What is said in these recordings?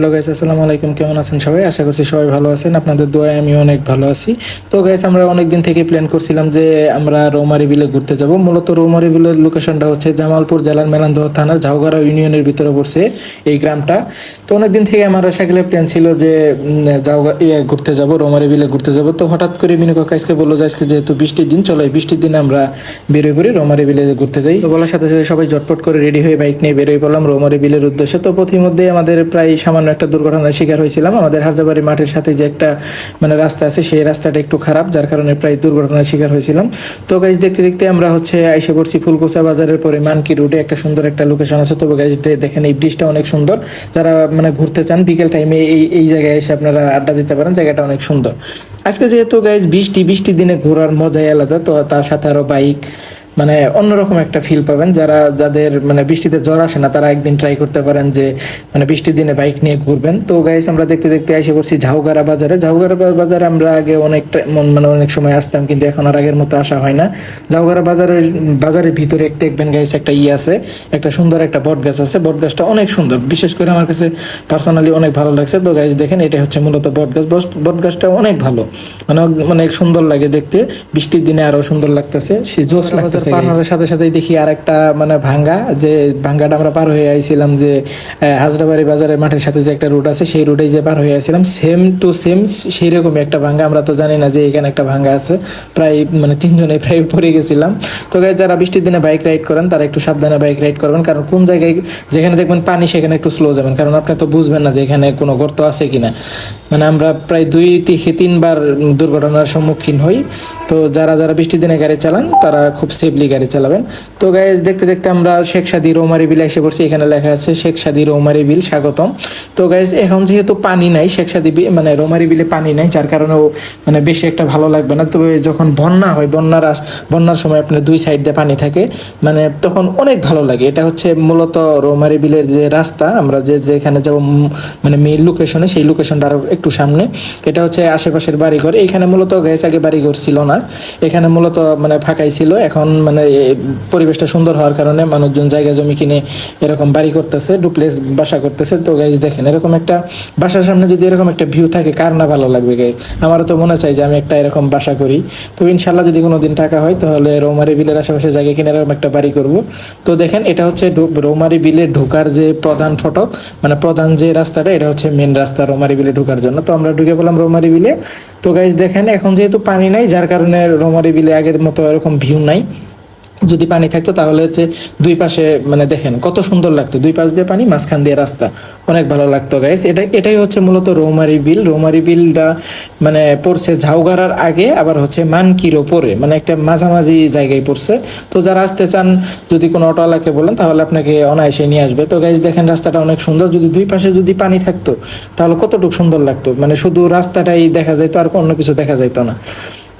Hello guys আসসালামু আলাইকুম। কেমন আছেন সবাই? আশা করছি সবাই ভালো আছেন। আপনাদের দোয়ায় আমি অনেক ভালো আছি। তো গাইস আমরা অনেক দিন থেকে প্ল্যান করছিলাম যে আমরা রৌমারি বিলে ঘুরতে যাব। মূলত রৌমারি বিলের লোকেশনটা হচ্ছে জামালপুর জেলার মেলান্দহ থানার ঝাউগাড়া ইউনিয়নের ভিতরে পড়ছে এই গ্রামটা। তো অনেক দিন থেকে আমার সাইকেলের প্ল্যান ছিল যে জাউগা ইয়ে ঘুরতে যাব, রৌমারি বিলে ঘুরতে যাব। তো হঠাৎ করে মিনু কাকা আজকে বলল যে, আজকে যেহেতু বৃষ্টির দিন, চলো এই বৃষ্টির দিনে আমরা বেরোয় পড়ি, রৌমারি বিলে ঘুরতে যাই। তো বলার সাথে সাথে সবাই ঝটপট করে রেডি হয়ে বাইক নিয়ে বেরোয় পড়লাম রৌমারি বিলের উদ্দেশ্যে। তো পথিমধ্যে আমাদের প্রায় সামান্য একটা দুর্ঘটনার শিকার হয়েছিলাম। আমাদের হাজারবাড়ি মাঠের সাথে যে একটা মানে রাস্তা আছে, সেই রাস্তাটা একটু খারাপ, যার কারণে প্রায় দুর্ঘটনার শিকার হয়েছিলাম। তো গাইজ দেখতে দেখতে আমরা হচ্ছে আইসে পড়ছি ফুলকুচা বাজারের পরে মানকি রোডে একটা সুন্দর একটা লোকেশন আছে। তবে গাইজ দেখেন এই ব্রিজটা অনেক সুন্দর। যারা মানে ঘুরতে চান, বিকেল টাইমে এই এই জায়গায় এসে আপনারা আড্ডা দিতে পারেন, জায়গাটা অনেক সুন্দর। আজকে যেহেতু গাইজ বৃষ্টি, বৃষ্টির দিনে ঘোরার মজাই আলাদা। তো তার সাথে আরও বাইক মানে অন্যরকম একটা ফিল পাবেন। যারা যাদের মানে বৃষ্টিতে জ্বর আসে না তারা একদিন ট্রাই করতে পারেন যে মানে বৃষ্টির দিনে বাইক নিয়ে ঘুরবেন। তো গাইস আমরা দেখতে দেখতে এসে করছি ঝাউগাড়া বাজারে। ঝাউগাড়া বাজারে আমরা আগে অনেকটা মন- মানে অনেক সময় আসতাম কিন্তু এখন আর আগের মতো আসা হয় না। ঝাউগাড়া বাজারের বাজারের ভিতরে একটা দেখবেন গাইস একটা ই আছে একটা সুন্দর একটা বট গাছ আছে। বট গাছটা অনেক সুন্দর। বিশেষ করে আমার কাছে পার্সোনালি অনেক ভালো লাগছে। তো গাইস দেখেন এটা হচ্ছে মূলত বট গাছ বট গাছটা অনেক ভালো। মানে অনেক সুন্দর লাগে দেখতে। বৃষ্টির দিনে আরও সুন্দর লাগতেছে। সে জোস লাগতেছে। পার হওয়ার সাথে সাথে দেখি আর একটা মানে ভাঙ্গা যে ভাঙ্গাটা আমরা পার হয়ে আইছিলাম যে হাজরাবাড়ি বাজারের মাঠের সাথে যে একটা রুট আছে সেই যে পার হয়ে আইছিলাম সেম টু সেম সেই রকমই একটা ভাঙ্গা। আমরা তো জানি না যে এখানে একটা ভাঙ্গা আছে। প্রায় মানে তিনজনে প্রায় পড়ে গেছিলাম। তো যারা বৃষ্টির দিনে বাইক রাইড করেন তারা একটু সাবধানে বাইক রাইড করবেন। কারণ কোন জায়গায় যেখানে দেখবেন পানি সেখানে একটু স্লো যাবেন। কারণ আপনি তো বুঝবেন না যে এখানে কোনো গর্ত আছে কিনা। মানে আমরা প্রায় দুই থেকে তিনবার দুর্ঘটনার সম্মুখীন হই। তো যারা যারা বৃষ্টির দিনে গাড়ি চালান তারা খুব সেফলি গাড়ি চালাবেন। তো গাইজ দেখতে দেখতে আমরা শেখ সাদি রৌমারি বিল এসে পড়ছি। এখানে লেখা আছে, শেখ সাদি রৌমারি বিল স্বাগতম। তো গাইজ এখন যেহেতু পানি নাই, শেখ সাদি মানে রৌমারি বিলে পানি নাই, যার কারণে ও মানে বেশি একটা ভালো লাগবে না। তবে যখন বন্যা হয়, বন্যার বন্যার সময় আপনার দুই সাইড দিয়ে পানি থাকে মানে তখন অনেক ভালো লাগে। এটা হচ্ছে মূলত রৌমারি বিলের যে রাস্তা, আমরা যে যেখানে যাব মানে মেইন লোকেশনে সেই লোকেশনটা আরও একটু সামনে। এটা হচ্ছে আশেপাশের বাড়িঘর। এখানে মূলত গ্যাস আগে বাড়িঘর ছিল না। এখানে মূলত মানে ফাঁকাই ছিল। এখন মানে পরিবেশটা সুন্দর হওয়ার কারণে মানুষজন জায়গা জমি কিনে এরকম বাড়ি করতেছে ডুপ্লেস বাসা করতেছে। তো গাইজ দেখেন, এরকম একটা বাসার সামনে যদি এরকম একটা ভিউ থাকে, কার না ভালো লাগবে গাইজ আমারও তো মনে চাই যে আমি একটা এরকম বাসা করি। তো ইনশাল্লাহ যদি কোনো দিন টাকা হয়, তাহলে রৌমারি বিলের আশেপাশে জায়গা কিনে এরকম একটা বাড়ি করব। তো দেখেন, এটা হচ্ছে রৌমারি বিলে ঢোকার যে প্রধান ফটক মানে প্রধান যে রাস্তাটা, এটা হচ্ছে মেন রাস্তা রৌমারি বিলে ঢোকার জন্য। তো আমরা ঢুকে বললাম রৌমারি বিলে। তো গাইজ দেখেন, এখন যেহেতু পানি নাই, যার কারণে রৌমারি বিলে আগের মতো এরকম ভিউ নাই। যদি পানি থাকতো, তাহলে হচ্ছে দুই পাশে মানে দেখেন কত সুন্দর লাগতো। দুই পাশ দিয়ে পানি, মাঝখান দিয়ে রাস্তা। অনেক ভালো লাগতো গাইস এটা, এটাই হচ্ছে মূলত রৌমারি বিল। রৌমারি বিলটা মানে পড়ছে ঝাউগাড়ার আগে, আবার হচ্ছে মানকির ওপরে মানে একটা মাঝামাঝি জায়গায় পড়ছে। তো যারা আসতে চান, যদি কোনো অটোওয়ালাকে বলেন, তাহলে আপনাকে অনায়াসে নিয়ে আসবে। তো গাইস দেখেন রাস্তাটা অনেক সুন্দর। যদি দুই পাশে যদি পানি থাকতো, তাহলে কতটুকু সুন্দর লাগতো। মানে শুধু রাস্তাটাই দেখা যাইতো, আর অন্য কিছু দেখা যাইতো না।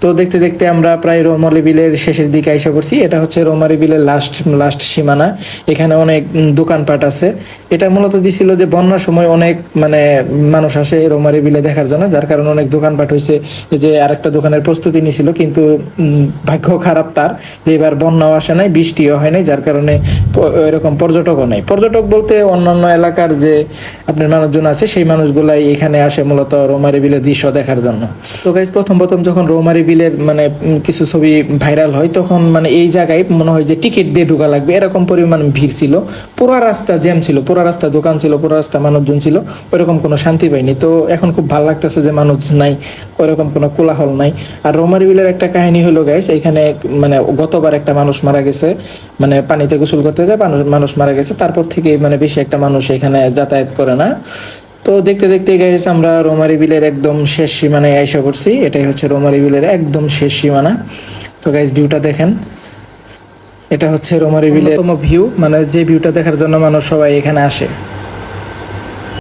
তো দেখতে দেখতে আমরা প্রায় রোমারি বিলের শেষের দিকে আইসা করছি এটা হচ্ছে রোমারি বিলের লাস্ট লাস্ট সীমানা। এখানে অনেক দোকানপাট আছে। এটা মূলত দিছিল যে বন্যার সময় অনেক মানে মানুষ আসে রোমারি বিলে দেখার জন্য, যার কারণে অনেক দোকানপাট হয়েছে যে আরেকটা দোকানের প্রস্তুতি নিছিল, কিন্তু ভাগ্য খারাপ তার যে এবার বন্যাও আসে নাই, বৃষ্টিও হয় নাই, যার কারণে এরকম পর্যটকও নাই। পর্যটক বলতে অন্যান্য এলাকার যে আপনার মানুষজন আছে, সেই মানুষগুলাই এখানে আসে মূলত রোমারি বিলের দৃশ্য দেখার জন্য। তো গাইজ প্রথম প্রথম যখন রোমারি বিলের মানে কিছু ছবি ভাইরাল হয়, তখন মানে এই জায়গায় মনে হয় যে টিকিট দিয়ে ঢোকা লাগবে। এরকম পরিমাণ ভিড় ছিল। পুরো রাস্তা জ্যাম ছিল, পুরো রাস্তা দোকান ছিল, পুরো রাস্তা মানুষজন ছিল, ওইরকম কোনো শান্তি পাইনি। তো এখন খুব ভালো লাগতেছে যে মানুষ নাই, ওইরকম কোনো কোলাহল নাই। আর রোমারি বিলের একটা কাহিনী হলো গাইস এখানে মানে গতবার একটা মানুষ মারা গেছে মানে পানিতে গোসল করতে যায়, মানুষ মারা গেছে। তারপর থেকে মানে বেশি একটা মানুষ এখানে যাতায়াত করে না। তো দেখতে দেখতে গাইস আমরা রোমারি বিলের একদম শেষ সীমানায় আয়সা করছি এটাই হচ্ছে রোমারি বিলের একদম শেষ সীমানা। তো গাইস ভিউটা দেখেন। এটা হচ্ছে রোমারি বিলের ভিউ মানে যে ভিউটা দেখার জন্য মানুষ সবাই এখানে আসে।